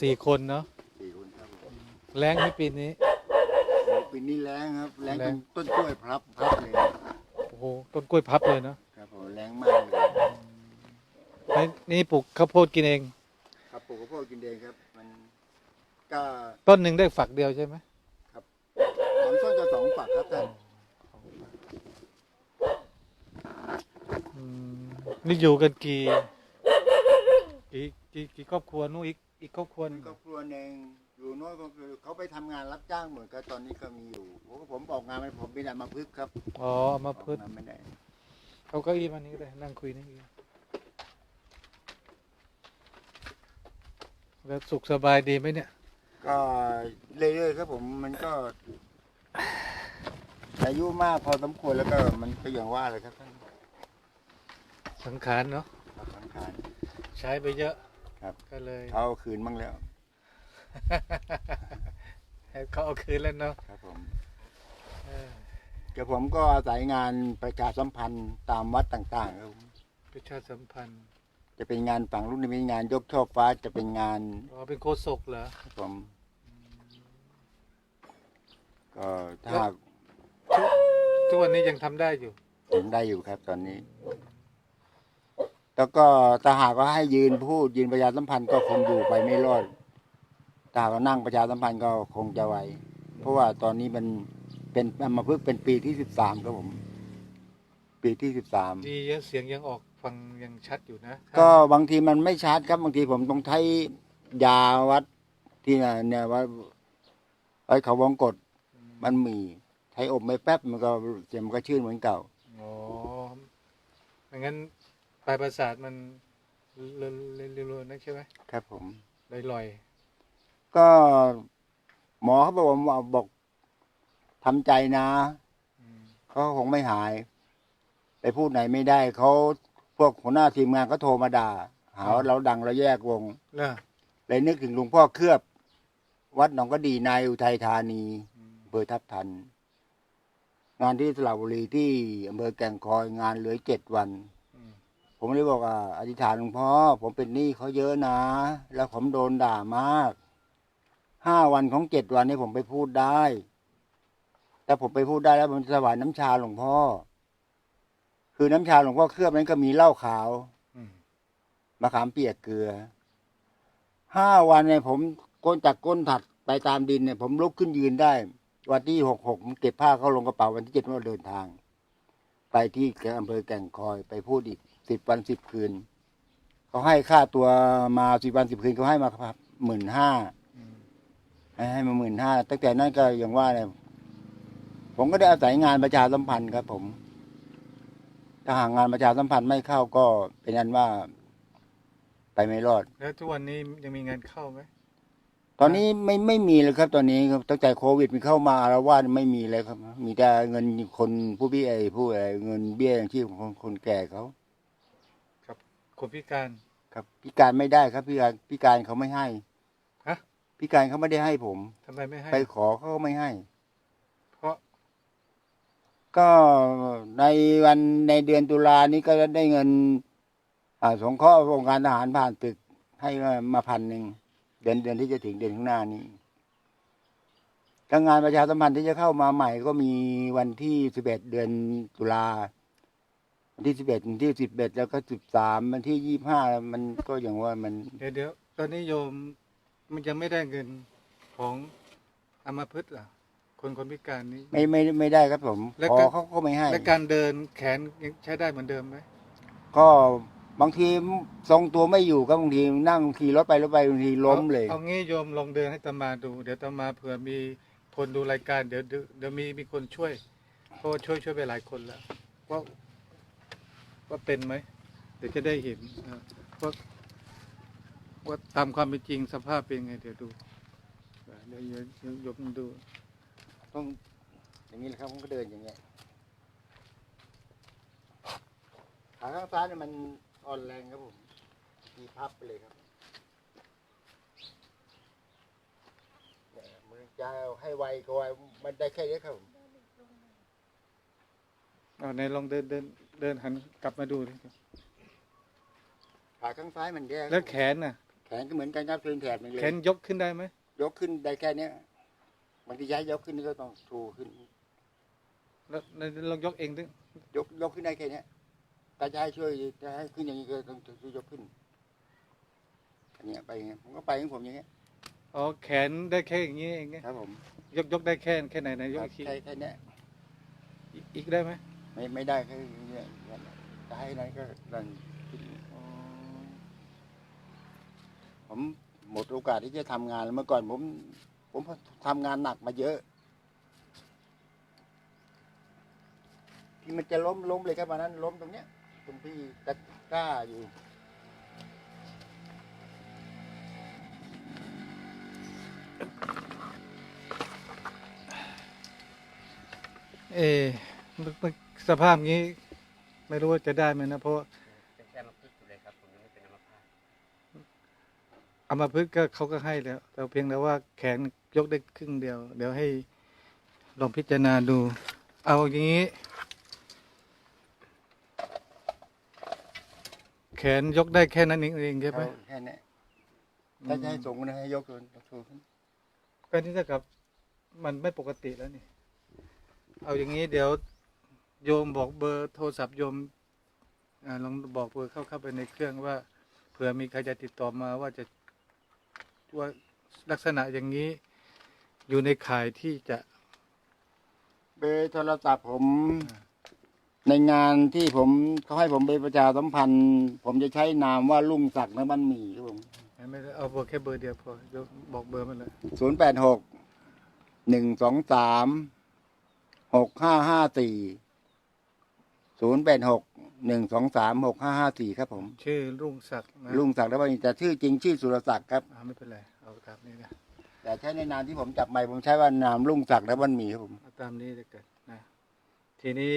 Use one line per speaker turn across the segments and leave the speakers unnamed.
สี่คนเนาะ
สี่คนครับผม
แรงไหมปีนี้
โอ้ปีนี้แรงครับ แรง
แล้
จ
ง
นต้นกล้วยพลับพลับเลย
โอ้โหต้นกล้วยพับเลยเนาะ
ครับผมแรงมากเลย
ไม่นี่ปลูกข้าวโพดกินเอง
ครับปลูกข้าวโพดกินเองครับ มันก็
ต้นหนึ่งได้ฝักเดียวใช่ไหม
ลำต้นจะสองฝักครับท่าน
อืมนี่อยู่กันกี่กี่กี่กี่ครอบครัวนู้นอีก อีกครอบครัวหนึง
ครอบครัวหนึ่งอยู่โน้นก็คือเขาไปทำงานรับจ้างเหมือนกันตอนนี้ก็มีอยู่ผมผมบอกงานมันผมเป็นอัมาพึกษ์ครับ
อ๋อเอามาพืช
ออกงานไม่ได้
เอาเก้าอี้มานี่ก็ได้นั่งคุยนี่ก็ได้แล้วสุขสบายดีไหมเนี่ย
ก็เรื่อยๆครับผมมันก็ อายุมากพอสมควรแล้วก็มันก็อย่างว่าเลยครับท่าน
สังขารเนาะ
สังขาร
ใช้ไปเยอะ
ครับ
ก็เลย
เอาคืนบ้างแล้ว
ให้เขาเอาคืนแล้วเนาะ
ครับผม
เออ
เดี๋ยวผมก็อาศัยงานประชาสัมพันธ์ตามวัดต่างๆครับผม
ประชาสัมพันธ์
จะเป็นงานฝังลูกนิมิตงานยกช่อฟ้าจะเป็นงาน
อ๋อเป็นโคศกเหรอ
ครับผม ก็ถ้าหาก
ทุกวันนี้ยังทำได้อยู่
ถึงได้อยู่ครับ ตอนนี้ แล้วก็ถ้าหากว่าให้ยืนพูดยืนประชาสัมพันธ์ก็คงอยู่ไปไม่รอดถ้าหากว่านั่งประชาสัมพันธ์ก็คงจะไหวเพราะว่าตอนนี้มันเป็นมาเพิ่งเป็นปีที่สิบสามครับผม ปีที่สิบสาม
ดีเยอะเสียงยังออกฟังยังชัดอยู่นะ
ก็บางทีมันไม่ชัดครับบางทีผมต้องใช้ยาวัดที่น่ะเนี่ยว่าไอ้เขาวงกดมันมีใช้อบไม่แป๊บมันก็เสียงมันก็ชื่นเหมือนเก่า
อ๋อไม่งั้น ปลายประสาทมันเลื่อนเลื่อนเลื่อนนะใช่ไหม
ครับผม
ลอยลอย
ก็หมอเขาบอกว่าบอกทำใจนะ
ๆอืม
เขาคงไม่หาย ไปพูดไหนไม่ได้เขาพวกหัวหน้าทีมงานก็โทรมาด่าหาว่าเราดังเราแยกวง
เนอะ
เลยนึกถึงหลวงพ่อเคลือบ วัดหนองก็ดีนายอุทัยธานี
อืม
อำเภอทับทัน งานที่สระบุรีที่อำเภอแก่งคอยงานเหลือเจ็ดวัน
อืม
ผมเลยบอกว่าอธิษฐานหลวงพ่อ ผมเป็นหนี้เขาเยอะนะ แล้วผมโดนด่ามากห้าวันของเจ็ดวันนี้ผมไปพูดได้ แต่ผมไปพูดได้แล้วผมจะถวายน้ำชาหลวงพ่อ คือน้ำชาหลวงพ่อเคลือบนั้นก็มีเหล้าขาว
ม
มะขามเปียกเกลือห้าวันเนี่ยผมก้นจากก้นถัดไปตามดินเนี่ย ผมลุกขึ้นยืนได้ วันที่หกหกผมเก็บผ้าเข้าลงกระเป๋าวันที่เจ็ดผมเดินทาง ไปที่อำเภอแก่งคอยไปพูดอีก สิบวันสิบคืน เขาให้ค่าตัวมาสิบวันสิบคืนเขาให้มาครับหมื่นห้า
อืม
ให้ให้มาหมื่นห้าตั้งแต่นั้นก็อย่างว่าเนี่ยผมก็ได้อาศัยงานประชาสัมพันธ์ครับ ผมถ้าหากงานประชาสัมพันธ์ไม่เข้าก็เป็นอันว่า ไปไม่รอด
แล้วทุกวันนี้ยังมีเงินเข้าไหม
ตอนนี้ไม่ไม่มีเลยครับ ตอนนี้ครับตั้งแต่โควิดมันเข้ามาแล้วว่าไม่มีเลยครับ มีแต่เงินคนผู้พี่ไอ้ผู้อะไรเงินเบี้ยยังชีพของคนคนแก่เขา
ครับคนพิการ
ครับพิการไม่ได้ครับพิการพิการเขาไม่ให้
ฮะ
พิการเขาไม่ได้ให้ผม
ทำไมไม่ให้
ไปขอเขาก็ไม่ให้
เพราะ
ก็ในวันในเดือนตุลานี้ก็ได้เงิน อ่าสงเคราะห์องค์การทหารผ่านตึกให้มาพันหนึ่งเดือนเดือนที่จะถึงเดือนข้างหน้านี้การงานประชาสัมพันธ์ที่จะเข้ามาใหม่ก็มีวันที่สิบเอ็ดเดือนตุลา วันที่สิบเอ็ดวันที่สิบเอ็ดแล้วก็สิบสามวันที่ยี่ห้ามันก็อย่างว่ามัน
เดี๋ยวเดี๋ยวตอนนี้โยมมันยังไม่ได้เงินของอามาพึกษ์เหรอคนคนพิการนี้
ไม่ไม่ไม่ได้ครับผม
แล้ว
ขอ
ก็
เขาก็ไม่ให้
และการเดินแขนยังใช้ได้เหมือนเดิมไหม
ก็บางทีทรงตัวไม่อยู่ก็บางทีนั่งขี่รถไปรถไปบางทีล้มเลย
อาเอางี้โยมลองเดินให้ตามาดู เดี๋ยวตามาเผื่อมีคนดูรายการเดี๋ยวเดี๋ยวเดี๋ยวมีมีคนช่วยเพราะว่าช่วยช่วยไปหลายคนแล้วว่า ว่าเป็นไหมเดี๋ยวจะได้เห็นว่าว่าตามความเป็นจริงสภาพเป็นไง เดี๋ยวดูเดี๋ยวเดี๋ยวเดี๋ยวโยมดู
ต้องอย่างนี้แหละครับผมก็เดินอย่างเงี้ยขาข้างซ้ายเนี่ยมันอ่อนแรงครับผมมีพับไปเลยครับเนี่ยมือจะให้ไวก็ไวมันได้แค่นี้ครับผม
เอาไหนลองเดินเดินเดินหันกลับมาดูดิ
ขาข้างซ้ายมันแย่
แล้วแขนน่ะ
แขนก็เหมือนกันครับเป็นแถบหนึงเลย
แขนยกขึ้นได้ไหม
ยกขึ้นได้แค่เนี้ยบางทีย้ายยกขึ้นนี่ก็ต้องชูขึ้น
แล้วแล้วลองยกเองดิ
ยกยกขึ้นได้แค่เนี้ยถ้าจะให้ช่วยจะให้ขึ้นอย่างนี้ก็ต้องช่วยยกขึ้นอันเนี้ยไปอย่างเงี้ยผมก็ไปของผมอย่างเงี้ย
อ๋อแขนได้แค่อย่างนี้เองไง
ครับผม
ยกยกได้แค่แค่ไหนไหนยก
ครับ
อีกที
แค่แค่เนี้ย
อีกอีกได้ไหม
ไม่ไม่ได้แค่อย่างเงี้ยจะให้นั้นก็ดันขึ้น
อ๋อ
ผมหมดโอกาสที่จะทำงานแล้วเมื่อก่อน ผมผมทำงานหนักมาเยอะ ที่มันจะล้มล้มเลยครับวันนั้น ล้มตรงเนี้ยตรงที่ตะกร้าอยู่
เออมันมัน สภาพงี้ ไม่รู้ว่าจะได้ไหมนะ เพราะว่า
เป็นแค่มาพึ่งอยู่เลยครับผมยังไม่เป็นอัมพาต
เอามาพึกษ์ก็เขาก็ให้แล้วแต่เพียงแต่ว่าแขนยกได้ครึ่งเดียว เดี๋ยวให้ลองพิจารณาดู เอาอย่างนี้ แขนยกได้แค่นั้นเองเองใช่ไหม
เท่าแค่เนี้ยถ้าจะให้สูงนะให้ยกตัวสูงขึ้น
ก็นี่เท่ากับ มันไม่ปกติแล้วนี่ เอาอย่างนี้เดี๋ยว โยมบอกเบอร์โทรศัพท์โยมอาลองบอกเบอร์เข้าเข้าไปในเครื่องว่าเผื่อมีใครจะติดต่อมาว่าจะว่าลักษณะอย่างนี้อยู่ในข่ายที่จะ
เบอร์โทรศัพท์ผม ในงานที่ผมเขาให้ผมไปประชาสัมพันธ์ ผมจะใช้นามว่าลุงศักดิ์นะมันหมีครับผม
ไม่ได้เอาเบอร์แค่เบอร์เดียวพอโยมบอกเบอร์มันเลย
ศูนย์แปดหกหนึ่งสองสามหกห้าห้าสี่ ศูนย์แปดหกหนึ่งสองสามหกห้าห้าสี่ครับผม
ชื่อรุ่งศักดิ์นะ
ลุงศักดิ์นะมันแต่ชื่อจริงชื่อสุรศักดิ์ครับ
อ่าไม่เป็นไร เอาตามนี้นะ
แต่ใช้ในนามที่ผมจับไมค์ผมใช้ว่านามลุงศักดิ์นะมันหมีครับผม
เอาตามนี้เลยกันนะ ทีนี้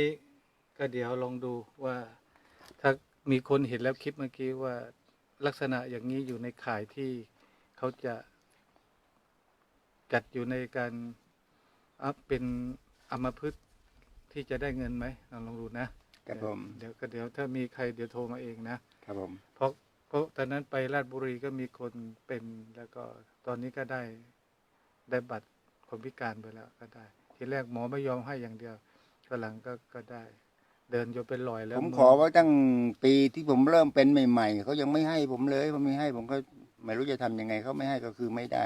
ก็เดี๋ยวลองดูว่า ถ้ามีคนเห็นแล้วคลิปเมื่อกี้ว่าลักษณะอย่างนี้อยู่ในข่ายที่เขาจะจัดอยู่ในการอัพเป็นอมพึกษ์ที่จะได้เงินไหมลองลองดูนะ ครับ
ผม
เดี๋ยวก็เดี๋ยวถ้ามีใครเดี๋ยวโทรมาเองนะ
ครับผม
เพราะเพราะตอนนั้นไปราชบุรีก็มีคนเป็นแล้วก็ตอนนี้ก็ได้ได้บัตรคนพิการไปแล้วก็ได้ ทีแรกหมอไม่ยอมให้อย่างเดียวก็หลังก็ก็ได้ เดินจนเป็นรอยแล้ว
ผม
อ
ขอไว่าตั้งปีที่ผมเริ่มเป็นใหม่ๆเขายังไม่ให้ผมเลยเขาไม่ให้ผมก็ไม่รู้จะทำยังไงเขาไม่ให้ก็คือไม่ได้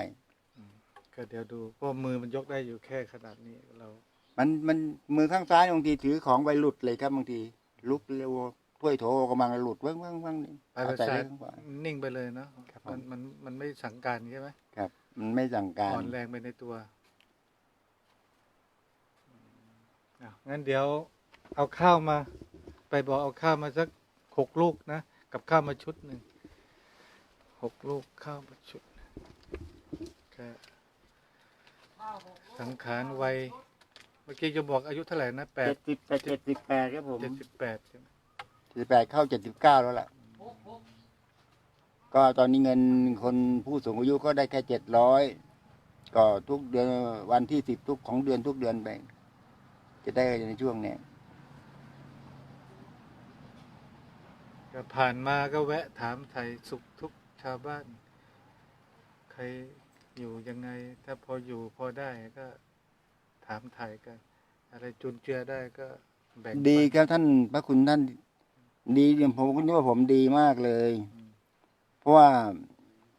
ก็เดี๋ยวดูเพราะมือมันยกได้อยู่แค่ขนาดนี้เรา
มันมันมือข้างซ้ายบางทีถือของไปหลุดเลยครับบางทีลุกเร็วถ้วยโถกำลังหลุดว่างว่างว่าง
ปลายประ
ใส่
สา
เล
ท
ยข้างขวา
นิ่งไปเลยเนาะ
ครับผม
มันมันมันไม่สั่งการใช่ไหม
ครับ มันไม่สั่งการ
อ่อนแรงไปในตัวอะงั้นเดี๋ยวเอาข้าวมา ไปบอกเอาข้าวมาสักหกลูกนะ กับข้าวมาชุดหนึ่งหกลูกข้าวมาชุดหนึ่งก็สังขารวัย เมื่อกี้จะบอกอายุเท่าไหร่นะแป
เจ็
ด
ดสิบแปดเจ็ดสิบแปดครับผม
เจ็ดสิบแปดใช่ไหม
เจ็ดสิบแปดเข้าเจ็ดสิบเก้าแล้วล่ะ ก็ตอนนี้เงินคนผู้สูงอายุก็ได้แค่เจ็ดร้อยก็ทุกเดือนวันที่สิบทุกของเดือนทุกเดือนไปจะได้ในช่วงเนี้ย
ก็ผ่านมาก็แวะถามไทยสุขทุกข์ชาวบ้าน ใครอยู่ยังไง ถ้าพออยู่พอได้ก็ ถามไทยกัน อะไรจุนเจือได้ก็แบ่งปัน
ดีครับท่านพระคุณท่านดีผมก็นึกว่าผมดีมากเลย
อืม
เพราะว่า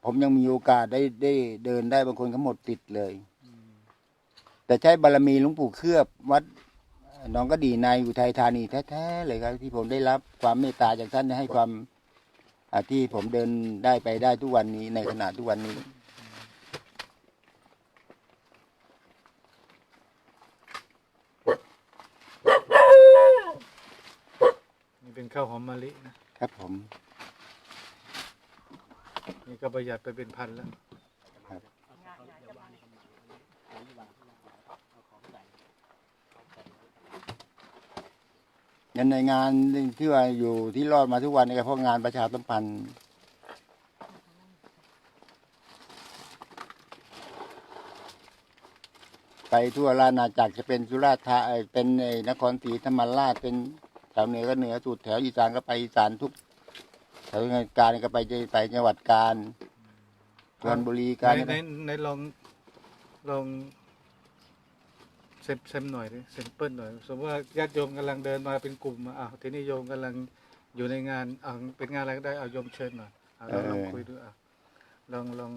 ผมยังมีโอกาสได้ได้เดินได้บางคนก็หมดติดเลย
อืม
แต่ใช้บารมีหลวงปู่เคลือบวัดหน้องกระดีในอุทัยธานีแท้ๆเลยครับ ที่ผมได้รับความเมตตาจากท่านให้ความอ่าที่ผมเดินได้ไปได้ทุกวันนี้ในขณะทุกวันนี้
นี่เป็นข้าวหอมมะลินะครับ
ผม
นี่ก็ประหยัดไปเป็นพันแล้ว
งั้นในงานที่ว่าอยู่ที่รอดมาทุกวันนี่ก็เพราะงานประชาสัมพันธ์ไปทั่วราชอาณาจักรจะเป็นสุราษฎร์ธาเอ่อเป็นไอ้นครศรีธรรมราชเป็น แถวเหนือก็เหนือสุดแถวอีสานก็ไปอีสานทุกแถวการก็ไปไปจังหวัดการสุพรรณบุรี
ใน
การ
ในในลองลองเซมเซมหน่อยดิเซมเปิลหน่อย สมมติว่าญาติโยมกำลังเดินมาเป็นกลุ่มอะทีนี้โยมกำลังอยู่ในงานอะเป็นงานอะไรก็ได้เอาโยมเชิญหน่อยอะลองลองคุยดูอะลองลอง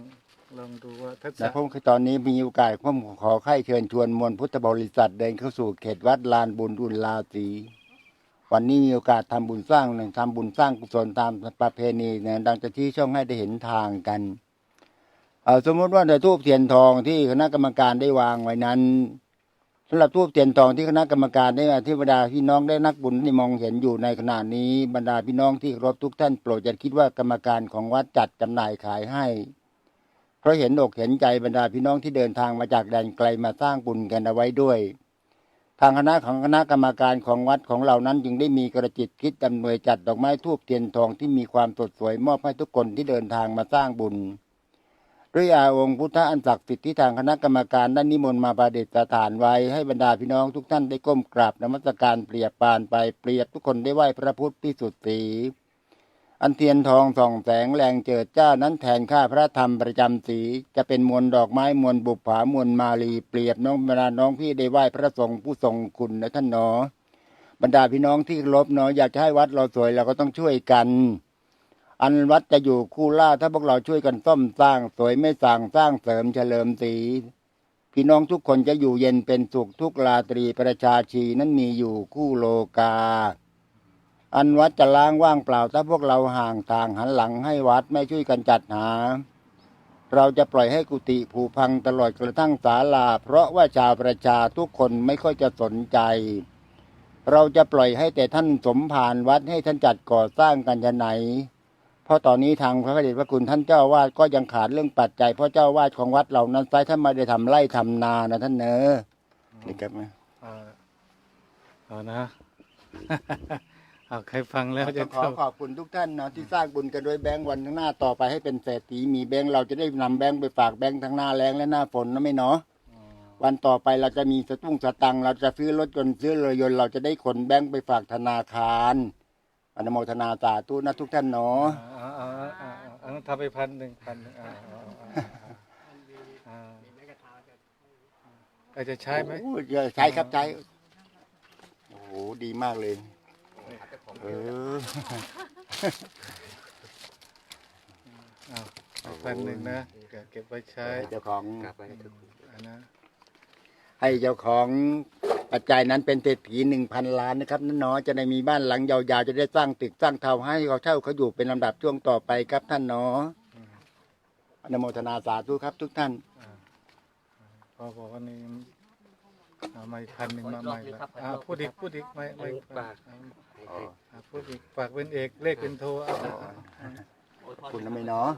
ลองดูว่าถ้า
นะ
จะ
ผมคือตอนนี้มีโอกาสผมขอให้เชิญชวนมวลพุทธบริษัทเดินเข้าสู่เขตวัดลานบุญอุลลาสี วันนี้มีโอกาสทำบุญสร้างหนึ่งทำบุญสร้างกุศลตามประเพณีเนี่ยดังจะที่ช่องให้ได้เห็นทางกันเออสมมติว่าในทูบเทียนทองที่คณะกรรมการได้วางไว้นั้นสำหรับทูบเทียนทองที่คณะกรรมการได้อธิบรรดาพี่น้องได้นักบุญที่มองเห็นอยู่ในขณะนี้บรรดาพี่น้องที่รพทุกท่านโปรดอย่าคิดว่ากรรมการของวัดจัดจำหน่ายขายให้ เพราะเห็นอกเห็นใจบรรดาพี่น้องที่เดินทางมาจากแดนไกลมาสร้างบุญกันเอาไว้ด้วย ทางคณะของคณะกรรมการของวัดของเรานั้นจึงได้มีกระจิตคิดดำเนวยจัดดอกไม้ทูบเทียนทองที่มีความสดสวยมอบให้ทุกคนที่เดินทางมาสร้างบุญด้วยอาองค์พุทธอันศักดิ์สิทธิ์ที่ทางคณะกรรมการได้นิมนต์มาประดิษฐานไว้ให้บรรดาพี่น้องทุกท่านได้ก้มกราบนมัสการเปรียบปานไปเปรียบทุกคนได้ไหว้พระพุทธพิสุทธิ์สี อันเทียนทองส่องแสงแรงเจิดจ้านั้นแทนค่าพระธรรมประจำสี จะเป็นมวลดอกไม้มวลบุปผามวลมาลีเปรียบน้องบรรดาน้องพี่ได้ไหว้พระสงฆ์ผู้ทรงคุณนะท่านหนอ บรรดาพี่น้องที่เคารพเนาะอยากจะให้วัดเราสวยเราก็ต้องช่วยกัน อันวัดจะอยู่คู่ล่าถ้าพวกเราช่วยกันซ่อมสร้างสวยไม่สั่งสร้างเสริมเฉลิมสีพี่น้องทุกคนจะอยู่เย็นเป็นสุขทุกราตรีประชาชีนั้นมีอยู่คู่โลกา อันวัดจะล้างว่างเปล่าถ้าพวกเราห่างทางหันหลังให้วัดไม่ช่วยกันจัดหา เราจะปล่อยให้กุฏิผุพังตลอดกระทั่งศาลา เพราะว่าชาวประชาทุกคนไม่ค่อยจะสนใจ เราจะปล่อยให้แต่ท่านสมภารวัดให้ท่านจัดก่อสร้างกันจะไหน เพราะตอนนี้ทางพระเดชพระคุณท่านเจ้าวาดก็ยังขาดเรื่องปัจจัยเพราะเจ้าวาดของวัดเหล่านั้นไซท่านไม่ได้ทำไร่ทำนานะท่านเนอะนี่ครับนะ
อาเอานะ เอาใครฟังแล้วจะ
ขอขอบคุณทุกท่านนะที่สร้างบุญกันด้วยแบงค์วันข้างหน้าต่อไปให้เป็นเศรษฐีมีแบงค์เราจะได้นำแบงค์ไปฝากแบงค์ทั้งหน้าแรงและหน้าฝนนะไม่เนาะวันต่อไปเราจะมีสตุ้งสตังค์เราจะซื้อรถยนต์ซื้อเรือยนต์เราจะได้ขนแบงค์ไปฝากธนาคารอนุโมทนาสาธุนะทุกท่านเนาะ
เอาเอาเอาเอาเอาเอาทำไปพันหนึ่งพันหนึ่งเอาเอาเอาเอาเอาเอาจะใช้ไหม
โอ้ยใช้ครับใช้โอ้โหดีมากเลย เออ
เอาพันหนึ่งนะเก็บเก็บไว้ใช้
ให้เจ้าของ
กลับไปทุกคน
อันนะ
ให้เจ้าของปัจจัยนั้นเป็นเศรษฐีหนึ่งพันล้านนะครับนั่นเนาะจะได้มีบ้านหลังยาวๆจะได้สร้างตึกสร้างเทาวน์ให้เขาเช่าเขาอยู่เป็นลำดับช่วงต่อไปครับท่านเนาะอนุโมทนาสาธุครับ ทุกท่าน
พอบอกว่านี่เอามาอีกพันหนึ่งมาใหม่ละอ่าพูดอีกพูดอีกไม่ไม่ฝาก อ่าพูดอีกฝากเป็นเอกเลขเป็นโทเอาเอาเอาเอา
คุณนะไม่เนาะ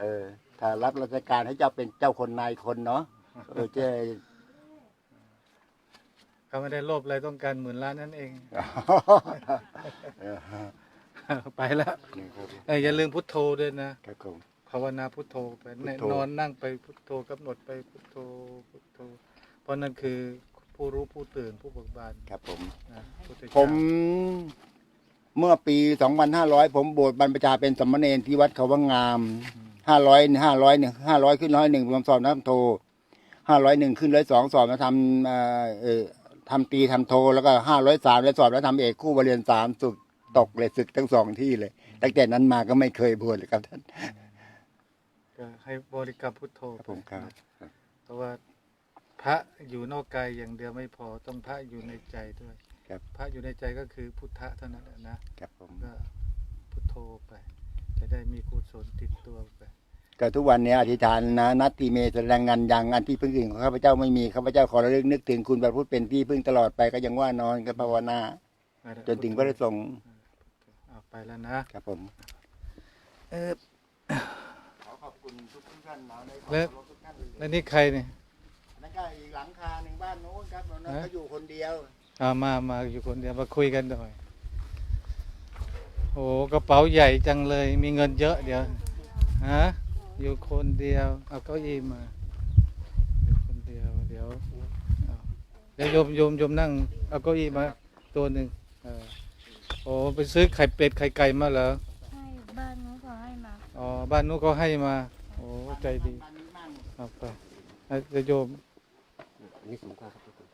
เออ ถ้ารับราชการให้เจ้าเป็นเจ้าคนนายคนเนาะเออเจ้
เขาไม่ได้โลภอะไรต้องการหมื่นล้านนั่นเอง
เออ
ไปแล้ว
นี่ครับ
เอ้ยอย่าลืมพุทโธด้วยนะ ครับ
ผม
ภาวนาพุทโธไป
พุทโธ
นอนนั่งไปพุทโธกำหนดไปพุทโธพุทโธ เพราะนั่นคือ ผู้รู้ผู้ตื่นผู้เบิกบาน
ครับผม
นะพุทธเจ้า
ผมเมื่อปี 2500 ผมบวชบรรพชาเป็นสามเณรที่วัดเขาวังงาม 500 500เนี่ย500 ขึ้นร้อยหนึ่งผมสอบน้ำโท501 ขึ้นร้อยสองสอบมาทำเอ่อเอ่อทำตีทำโท แล้วก็503แล้วสอบแล้วทำเอกคู่บริเรียนสามสุดตกเลยศึกทั้งสองที่เลย ตั้งแต่นั้นมาก็ไม่เคยบวชเลยครับท่าน
ก็ให้บริกรรมพุทโธ
ครับผมครับ
เพราะว่า พระอยู่นอกกายอย่างเดียวไม่พอต้องพระอยู่ในใจด้วย
ครับ
พระอยู่ในใจก็คือพุทธะเท่านั้นแหละนะครับ
ผม
ก็พุทโธไป จะได้มีกุศลติดตัวไป
ก็ทุกวันนี้อธิษฐานนะนัตติเมแสดงงานอย่างอันที่พึ่งอื่นของข้าพเจ้าไม่มีข้าพเจ้าขอระลึกนึกถึงคุณพระพุทธเป็นที่พึ่งตลอดไปก็ยังว่านอนก็ภาวนา จนถึงพระสงฆ์
เอาไปแล้วนะครับ
ผม
เออ
ขอขอบคุณทุกท่านนะใน
แล้ว
ทุกท่านเลย
แล้วนี่ใครเนี่ย
นั่นก็อีก หลังคาหนึ่งบ้านโน้นครับนั้น
ฮะ
เขาอยู่คนเดียว
เอามามาอยู่คนเดียวมาคุยกันหน่อยโอ้กระเป๋าใหญ่จังเลย มีเงินเยอะเดี๋ยวฮะอยู่คนเดียว เอาเก้าอี้มาอยู่คนเดียวเดี๋ยวเอาเดี๋ยวโยมโยมโยมนั่ง เอาเก้าอี้มา ตัวหนึ่งเออโอ้ไปซื้อไข่เป็ดไข่ไก่มาเหรอ
ใช่บ้านนู้นเขาให้มา
อ๋อบ้านนู้นเขาให้มา โอ้ใจดีเอาไปให้จะโยม
อั นนี้สูงกว่าครับทุกคน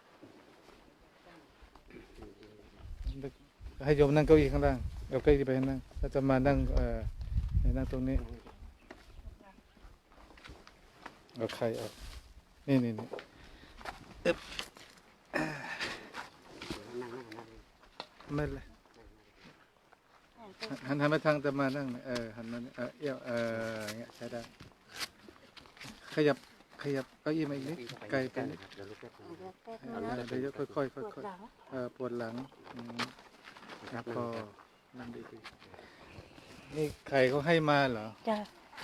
ให้โยมนั่งเก้าอี้ข้างล่างเอาเก้าอี้ไปนั่งแล้วจะมานั่งเอ่อนั่งตรงนี้เอาใครเอานี่นี่นี่
นั่งนั่งนั่ง
ไม่เลยหันหันมาทางจะมานั่งเออหันมาเออเอี้ยวเอออเงี้ยใช้ได้ขยับ ขยับเก้าอี้มาอีกนิดไกลไปนิด
เดี๋ยวลูกแป๊บนึง
เอาละเดี๋ยวค่อยๆค่อยๆเออปวดหลังอืมแล้วก็นั่งดีๆนี่ไข่เขาให้มาเหรอ
จ้ะ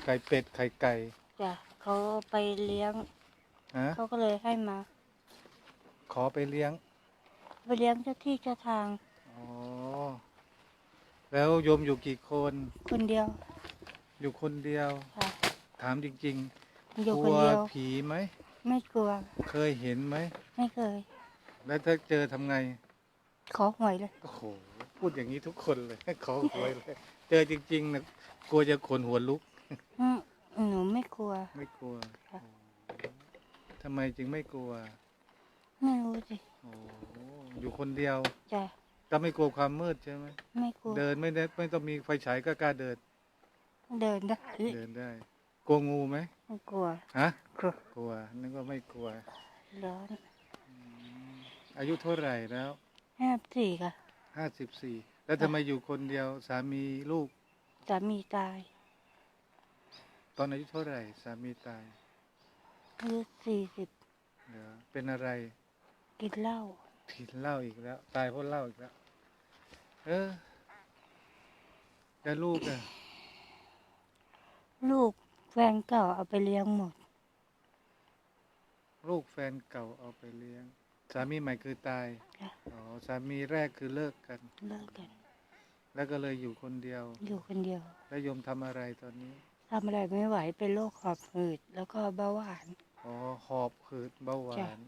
ไก่เป็ดไข่ไก่
จ้ะเขาไปเลี้ยง
ฮะ
เขาก็เลยให้มา
ขอไปเลี้ยง
ไปเลี้ยงเจ้าที่เจ้าทาง
อ๋อแล้วโยมอยู่กี่คน
คนเดียว
อยู่คนเดียว
ค่ะ
ถามจริง
อ
ๆ
ยู่
ก
ค
ลั
น
ว
เดียว
ผีไหม
ไม่กลัว
เคยเห็นไหม
ไม่เคย
แล้วถ้าเจอทำไง
ขอหวยเลย
โอ้โห พูดอย่างนี้ทุกคนเลย ขอหวยเลย เจอจริงๆนะกลัวจะขนหัวลุก
อืมหนูไม่กลัว
ไม่กลัว
ค่ะ
ทำไมจึงไม่กลัว
ไม่รู้สิ
โอ้อยู่คนเดียว
จ้ะ
ก็ไม่กลัวความมืดใช่ไหม
ไม่กลัว
เดินไม่ได้ไม่ต้องมีไฟฉายก็กล้าเดิน
เดินได้
เดินได้ก ลัวงูไหม
ไม่กลัว
ฮะ
กลัว
กลัวนึกว่าไม่กลัว
ร้อน
อายุเท่าไหร่แล้ว
ห้าสี่ค่ะ
ห้าสิบสี่แล้วทำไมอยู่คนเดียวสามีลูก
สามีตาย
ตอนอายุเท่าไหร่สามีตาย
อายุสี่สิบ
เหรอเป็นอะไร
กินเหล้า
ผิดเหล้าอีกแล้ว ตายเพราะเหล้าอีกแล้ว เออแล้วลูกอะ
ลูก แฟนเก่าเอาไปเลี้ยงหมด
ลูกแฟนเก่าเอาไปเลี้ยง สามีใหม่คือตาย
ค่ะ
อ๋อ สามีแรกคือเลิกกัน
เลิกกัน
แล้วก็เลยอยู่คนเดียว
อยู่คนเดียว
แล้วโยมทำอะไรตอนนี้
ทำอะไรไม่ไหวเป็นโรคหอบหืด แล้วก็เบาหวาน
อ๋อ หอบหืดเบาหวา
จ้ะ
น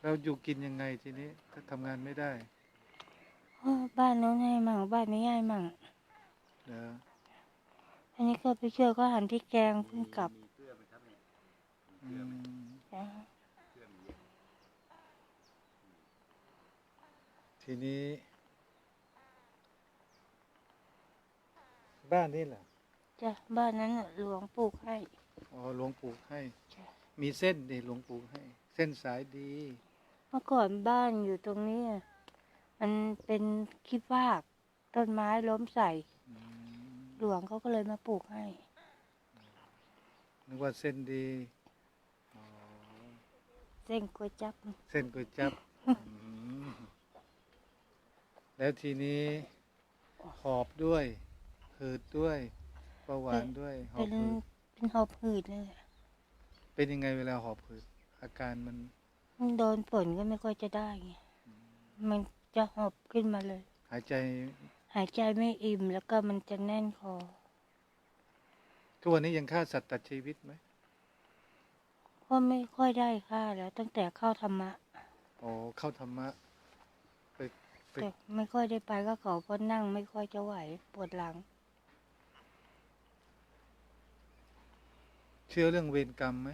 แล้วอยู่กินยังไงทีนี้ ถ้าทำงานไม่ได้
เออบ้านโน้นให้มั่งบ้านนี้ให้มั่ง
เนอะ
อันนี้ก็ไปช่วยก็หันพริกแกงเพิ่งกลับ
อืม
จ้ะ
ทีนี้ บ้านนี่แหละ
จ้ะบ้านนั้นน่ะหลวงปลูกให้
อ๋อหลวงปู่ให้
จ้ะ
มีเส้นดิหลวงปู่ให้ เส้นสายดี
เมื่อก่อนบ้านอยู่ตรงนี้อะมันเป็นขี้ฟากต้นไม้ล้มใส่
อืม
หลวงเขาก็เลยมาปลูกให้
นึกว่าเส้นดีอ๋อ
เส้นก๋วยจับ
เส้นก๋วยจับอืมแล้วทีนี้หอบด้วย หืดด้วยเบาหวานด้วยหอ
เป็
บ
น
หืด
เป็นหอบหืดเลยแหละ
เป็นยังไงเวลาหอบหืดอาการมัน
มันโดนฝนก็ไม่ค่อยจะได้ไงมันจะหอบขึ้นมาเลย
หายใจ
หายใจไม่อิ่มแล้วก็มันจะแน่นคอ
ทุกวันนี้ยังฆ่าสัตว์ตัดชีวิตไหม
ก็ไม่ค่อยได้ค่าแล้ว ตั้งแต่เข้าธรรมะ
อ๋อ เข้าธรรมะไป
แต่ไม่ค่อยได้ไปก็เขาเพราะนั่งไม่ค่อยจะไหวปวดหลัง
เชื่อเรื่องเวรกรรมไหม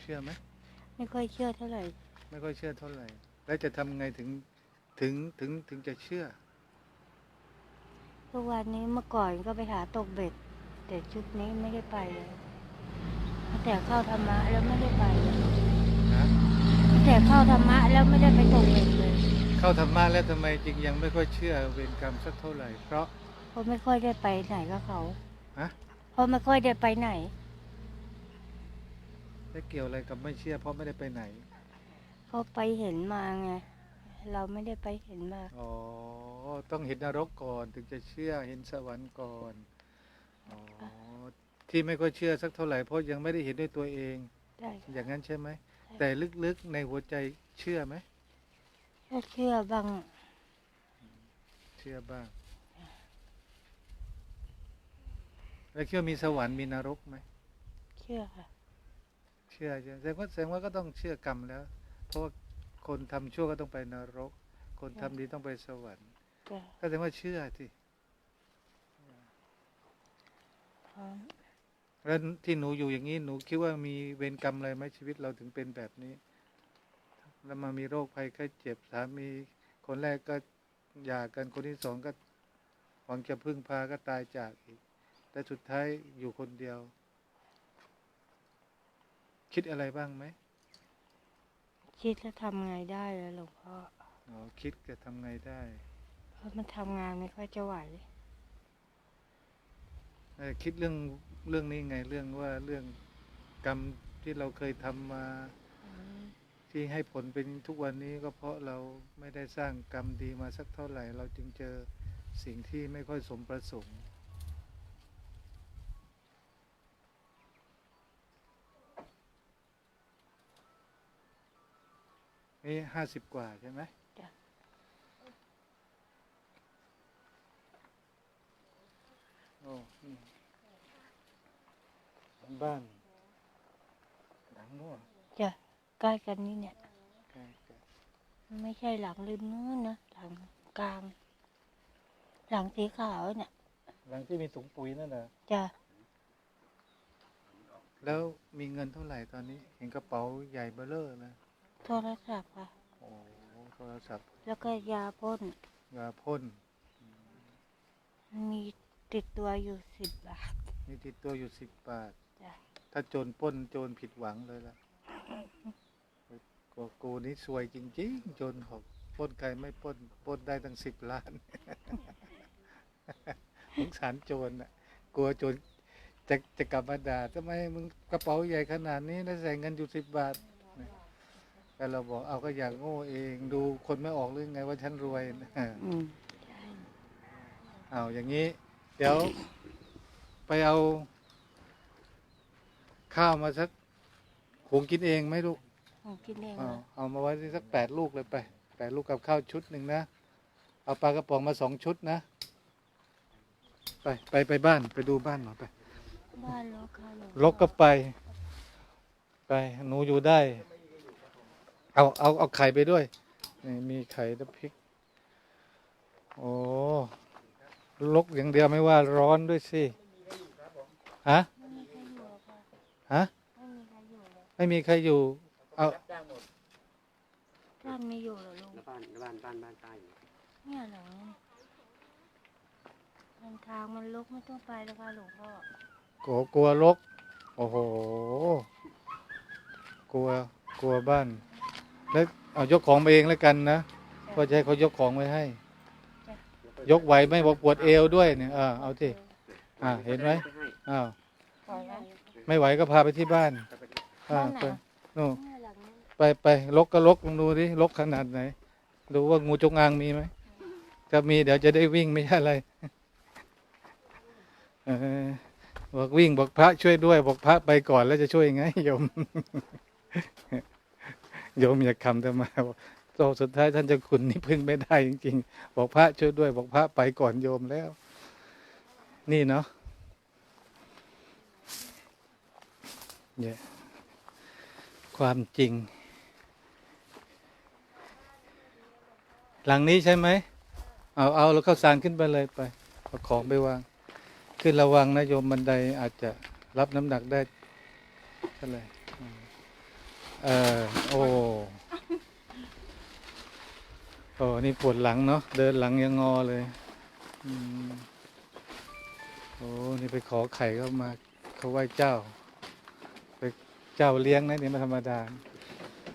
เชื่อไหม
ไม่ค่อยเชื่อเท่าไหร่
ไม่ค่อยเชื่อเท่าไหร่ แล้วจะทำไงถึงถึงถึงถึงจะเชื่อ
ทุกวันนี้เมื่อก่อนก็ไปหาตกเบ็ด แต่ชุดนี้ไม่ได้ไปเลยตั้งแต่เข้าธรรมะแล้วไม่ได้ไปเลย
นะ
ตั้งแต่เข้าธรรมะแล้วไม่ได้ไปตกเบ็ดเลย
เข้าธรรมะแล้วทำไมจริงยังไม่ค่อยเชื่อเวรกรรมสักเท่าไหร่ เพราะ
เพราะไม่ค่อยได้ไปไหนกับเขา
ฮะ
เพราะไม่ค่อยได้ไปไหน
ได้เกี่ยวอะไรกับไม่เชื่อ เพราะไม่ได้ไปไหน
เขาไปเห็นมาไง เราไม่ได้ไปเห็นมา
อ๋อ ต้องเห็นนรกก่อนถึงจะเชื่อเห็นสวรรค์ก่อน อ๋อ ที่ไม่ค่อยเชื่อสักเท่าไหร่เพราะยังไม่ได้เห็นด้วยตัวเอง
ได้
อย่างนั้นใช่ไหม แต่ลึกๆในหัวใจเชื่อไหม
ก็เชื่อบ้าง
เชื่อบ้าง แล้วคิดว่ามีสวรรค์มีนรกไหม
เชื่อค่ะ
เชื่อใช่ไหมแสดงว่าแสดงว่าก็ต้องเชื่อกรรมแล้ว เพราะว่าคนทำชั่วก็ต้องไปนรก คนทำดีต้องไปสวรรค์
จ้ะ
ก็แสดงว่าเชื่อสิ
พร้อม
แล้วที่หนูอยู่อย่างนี้หนูคิดว่ามีเวรกรรมอะไรไหมชีวิตเราถึงเป็นแบบนี้ แล้วมามีโรคภัยไข้เจ็บสามีคนแรกก็หย่ากันคนที่สองก็หวังจะพึ่งพาก็ตายจากอีก แต่สุดท้ายอยู่คนเดียว คิดอะไรบ้างไหม
คิดแล้วทำไงได้เลยหลวงพ่อ
อ๋อคิดจะทำไงได้
เพราะมันทำงานไม่ค่อยจะไหว
เอ่อคิดเรื่องเรื่องนี้ไงเรื่องว่าเรื่องกรรมที่เราเคยทำมาที่ให้ผลเป็นทุกวันนี้ก็เพราะเราไม่ได้สร้างกรรมดีมาสักเท่าไหร่ เราจึงเจอสิ่งที่ไม่ค่อยสมประสงค์ นี่ห้าสิบกว่าใช่ไหม
จ้ะ
โอ้นี่บ้านหลังโน่น
จ้ะใกล้กันนี่เนี่ย
ใกล้กัน
ไม่ใช่หลังริมนู้นนะหลังกลาง หลังสีขาวเนี่ย
หลังที่มีถุงปุ๋ยนั่นนะ
จ้ะ
แล้วมีเงินเท่าไหร่ตอนนี้ เห็นกระเป๋าใหญ่เบ้อเร่อนะ
โทรศัพท์ค่ะ
โอ้โทรศัพท์
แล้วก็ยาพ่น
ยาพ่น
มีติดตัวอยู่สิบบาท
มีติดตัวอยู่สิบบาท
จ้ะ
ถ้าโจรปล้นโจรผิดหวังเลยล่ะกูกูนี่สวยจริงๆ โจรหอกปล้นใครไม่ปล้นปล้นได้ตั้งสิบล้าน สงสารโจรน่ะ กลัวโจรจะจะกลับมาด่าทำไมมึงกระเป๋าใหญ่ขนาดนี้แล้วใส่เงินอยู่สิบบาท แต่เราบอกเอาก็อยากโง่เอง ดูคนไม่ออกหรือไงว่าฉันรวยนะ
อืม
เอาอย่างนี้ เดี๋ยว ไปเอา ข้าวมาสักหุงกินเองไหมลูก
ผมกินเอง
เอา
นะ
เอามาไว้ที่สักแปดลูกเลยไปแปดลูกกับข้าวชุดหนึ่งนะ เอาปลากระป๋องมาสองชุดนะ ไปไปไปบ้านไปดูบ้านหน่อยไป
บ้านลกค่ะหลวง
ลกก็ไป ไป หนูอยู่ได้ เอาเอาเอาไข่ไปด้วยนี่มีไข่และพริก โอ้ลกอย่างเดียวไม่ว่าร้อนด้วยสิฮะ
ไม่มีใครอยู่หรอกค่ะ
ฮะ
ไม่มีใครอยู่เลย
ไม่มีใครอยู่ เอา
ท่านไม่อยู่เหรอลุง
แล้วบ้านแล้วบ้านบ้านบ้านใต้อยู่
เนี่ยเหรอมันทางมันลกไม่ต้องไปแล้วค่ะหลวงพ่อ
กลัวกลัวลก โอ้โห กลัวกลัวบ้าน แล้วเอายกของไปเองแล้วกันนะว่าจะให้เขายกของไว้ให้ ยกไหวไหมบอกปวดเอวด้วยเนี่ยเอ่าเอาที่อ่าเห็นไหมอ้าว
ไม่
ไหวก็พาไปที่บ้านอ่า
ไป
นู่น
เนี่ยหลังนี้
ไปไปลกก็ลกลองดูดิลกขนาดไหนดูว่างูจงอางมีไหมถ้ามีเดี๋ยวจะได้วิ่งไม่ใช่อะไรบอกวิ่งบอกพระช่วยด้วย บอกพระไปก่อนแล้วจะช่วยยังไงโยม โยมอยากคำจะมาบอกโตสุดท้ายท่านจะคุณนี่พึ่งไม่ได้จริงๆ บอกพระช่วยด้วย บอกพระไปก่อนโยมแล้ว นี่เนาะเนี่ยความจริง หลังนี้ใช่ไหม เอาเอาแล้วเข้าสารขึ้นไปเลยไปเอาของไปวาง ขึ้นระวังนะโยมบันไดอาจจะรับน้ำหนักได้เท่าไหร่ เออ โอ้ โอ้ นี่ปวดหลังเนาะ เดินหลังยังงอเลยอโอ้ นี่ไปขอไข่เข้ามา เขาไหว้เจ้า ไปเจ้าเลี้ยงนะนี่ไม่ธรรมดา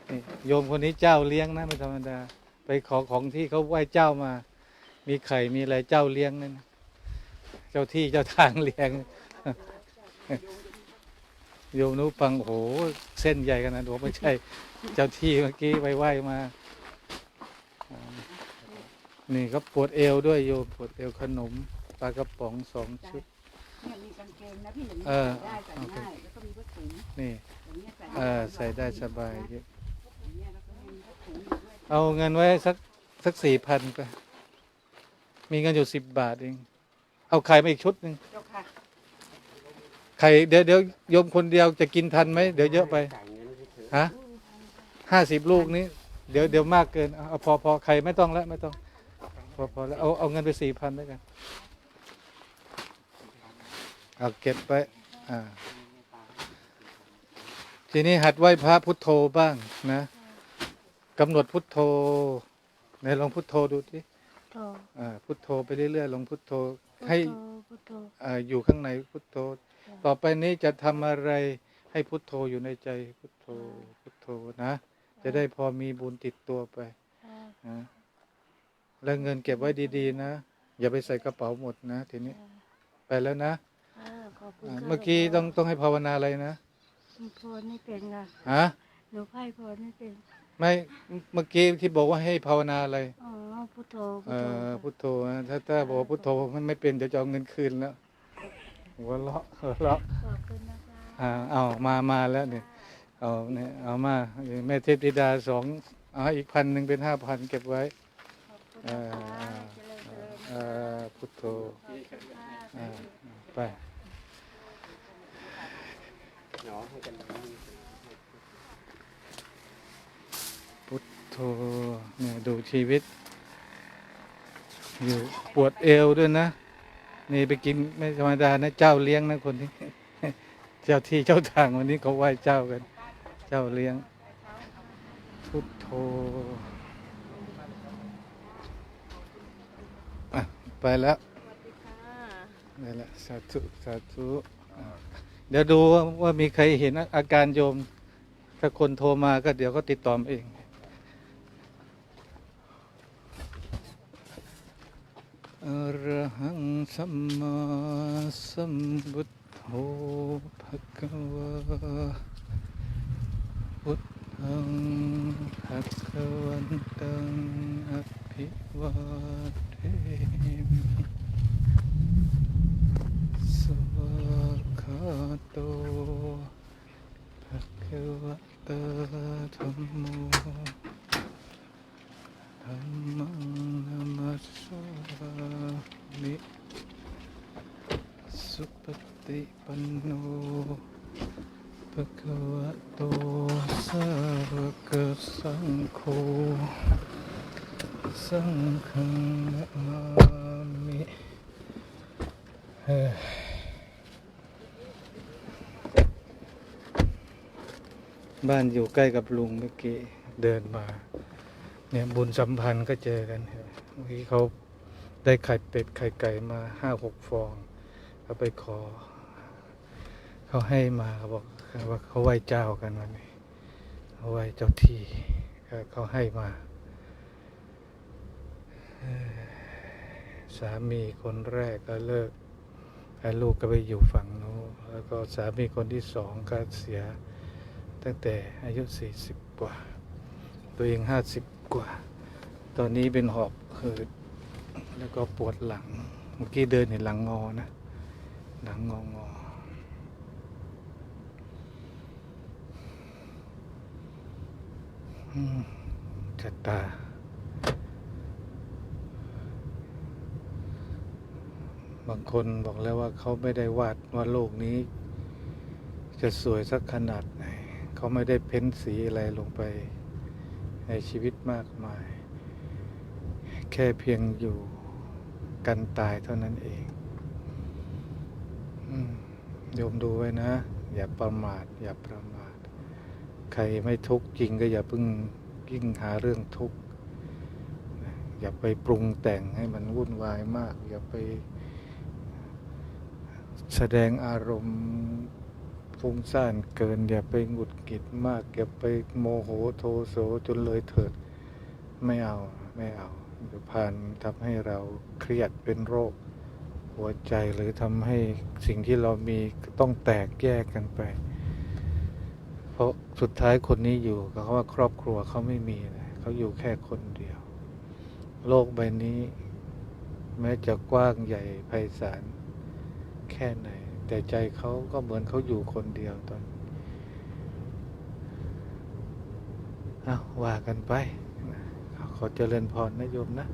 นี่โยมคนนี้เจ้าเลี้ยงนะไม่ธรรมดา ไปขอของที่เขาไหว้เจ้ามา มีไข่ มีอะไรเจ้าเลี้ยงนั่น เจ้าที่เจ้าทางเลี้ยง โยมนู้ฟังโอ้โหเส้นใหญ่ขนาดนั้นบอกไม่ใช่ เจ้าที่เมื่อกี้ไปไหว้มาอ่านี่ก็ปวดเอวด้วยโยมปวดเอวขนมปลากระป๋องสองชุด
เนี่ยมีกางเกงนะพี่หนึ่ง
เออ
ใส่ได้ใส่ง่ายแล้วก็มีผ้าถุง
นี่
อย่างเงี้ยใส่
เออใส่ได้สบายเยอะ
อย่างเงี้ยแล้วก็มีผ้าถุงอยู่ด้วย
เอาเงินไว้สักสักสี่พันไปมีเงินอยู่สิบบาทเอง เอาไข่มาอีกชุดหนึ่ง
เจ้าค่ะ
ไข่เดี๋ยวเดี๋ยวโยมคนเดียวจะกินทันไหมเดี๋ยวเยอะไป
จ่ายเงินให้เธอ
ฮะห้าสิบลูกนี้ เดี๋ยวเดี๋ยวมากเกินเอาเอาพอพอไข่ไม่ต้องแล้วไม่ต้อง พอพอแล้วเอาเอาเงินไปสี่พันด้วยกันเอาเก็บไปอ่าทีนี้หัดไหว้พระพุทโธบ้างนะกำหนดพุทโธในลองพุทโธดูที่
โท
อ่าพุทโธไปเรื่อยๆลองพุทโธให้
พุทโธ
อ่าอยู่ข้างในพุทโธ ต่อไปนี้จะทำอะไรให้พุทโธอยู่ในใจพุทโธพุทโธนะ จะได้พอมีบุญติดตัวไป
อ่า
นะแล้วเงินเก็บไว้ดีๆ นะ อย่าไปใส่กระเป๋าหมดนะทีนี้ ไปแล้วนะ
อ่าขอบคุณ
อ่า
ค่ะ
เมื่อกี้ต้องต้องให้ภาวนาอะไรนะ
หนูพรไม่เป็นค่ะ
ฮะ
หนูไพ่พรไม่เป็น
ไม่เมื่อกี้ที่บอกว่าให้ภาวนาอะไร
อ๋อพุทโธพุ
เอ
ทโธ
อ
ค่ะ
พุทโธนะถ้าถ้าบอกว่าพุทโธมันไม่เป็นเดี๋ยวจะเอาเงินคืนแล้ว หัวเราะหัวเราะ
ขอบคุณนะคะ
อ่าเอามามาแล้วเนี่ยเอาเนี่ยเอามาแม่เทพธิดาสองเอาอีกพันหนึ่งเป็นห้าพันเก็บไว้
ขอบคุณนะคะเจริญเจริญ
เออพุทโธ
ขอบคุณค่ะ
อ่าไป
เนาะให้กัน
พุทโธเนี่ยดูชีวิต อยู่ปวดเอวด้วยนะ นี่ไปกินไม่ธรรมดานะเจ้าเลี้ยงนะคนนี้ เจ้าที่เจ้าทางวันนี้เขาไหว้เจ้ากัน เจ้าเลี้ยง พุทโธอะไปแล้วนี่แหละสาธุสาธุเดี๋ยวดูว่ามีใครเห็นอาการโยม ถ้าคนโทรมาก็เดี๋ยวก็ติดต่อเอง อรหังสัมมาสัมพุทโธภะคะวะพุทธังภะคะวันตังอภิวาทมิสวากขาโตภะคะวะตาธัมโม ธัมมังนามัสสามิสุปฏิปันโนภะคะวะโตสาวกสังโฆสังฆังนะมามิเฮ้ย บ้านอยู่ใกล้กับลุงเมื่อกี้เดินมา เนี่ยบุญสัมพันธ์ก็เจอกันเมื่อกี้เขาได้ไข่เป็ดไข่ไก่มาห้าหกฟองเขาไปขอ เขาให้มาเขาบอกว่าเขาไหว้เจ้ากันวันนี้เขาไหว้เจ้าที่ก็เขาให้มาสามีคนแรกก็เลิกแล้วลูกก็ไปอยู่ฝั่งโน้นแล้วก็สามีคนที่สองก็เสีย ตั้งแต่อายุสี่สิบกว่า ตัวเองห้าสิบกว่า ตอนนี้เป็นหอบหืดแล้วก็ปวดหลัง เมื่อกี้เดินเห็นหลังงอนะ หลังงองอจัตตาบางคนบอกแล้วว่าเขาไม่ได้วาดว่าโลกนี้ จะสวยสักขนาด เขาไม่ได้เพ้นสีอะไรลงไปในชีวิตมากมาย แค่เพียงอยู่กันตายเท่านั้นเองอืมโยมดูไว้นะ อย่าประมาท อย่าประมาท ใครไม่ทุกข์จริงก็อย่าเพิ่งยิ่งหาเรื่องทุกข์อย่าไปปรุงแต่งให้มันวุ่นวายมาก อย่าไปแสดงอารมณ์ ฟุ้งซ่านเกิน อย่าไปหงุดหงิดมาก อย่าไปโมโหโทโสจนเลยเถิด ไม่เอาไม่เอาเดี๋ยวพานทำให้เราเครียดเป็นโรค หัวใจหรือทำให้สิ่งที่เรามีต้องแตกแยกกันไป เพราะสุดท้ายคนนี้อยู่กับเขาว่าครอบครัวเขาไม่มีเลยเขาอยู่แค่คนเดียว โลกใบนี้ แม้จะกว้างใหญ่ไพศาลแค่ไหน แต่ใจเขาก็เหมือนเขาอยู่คนเดียวตอนนี้เอาว่ากันไป ขอเจริญพรนะโยมนะ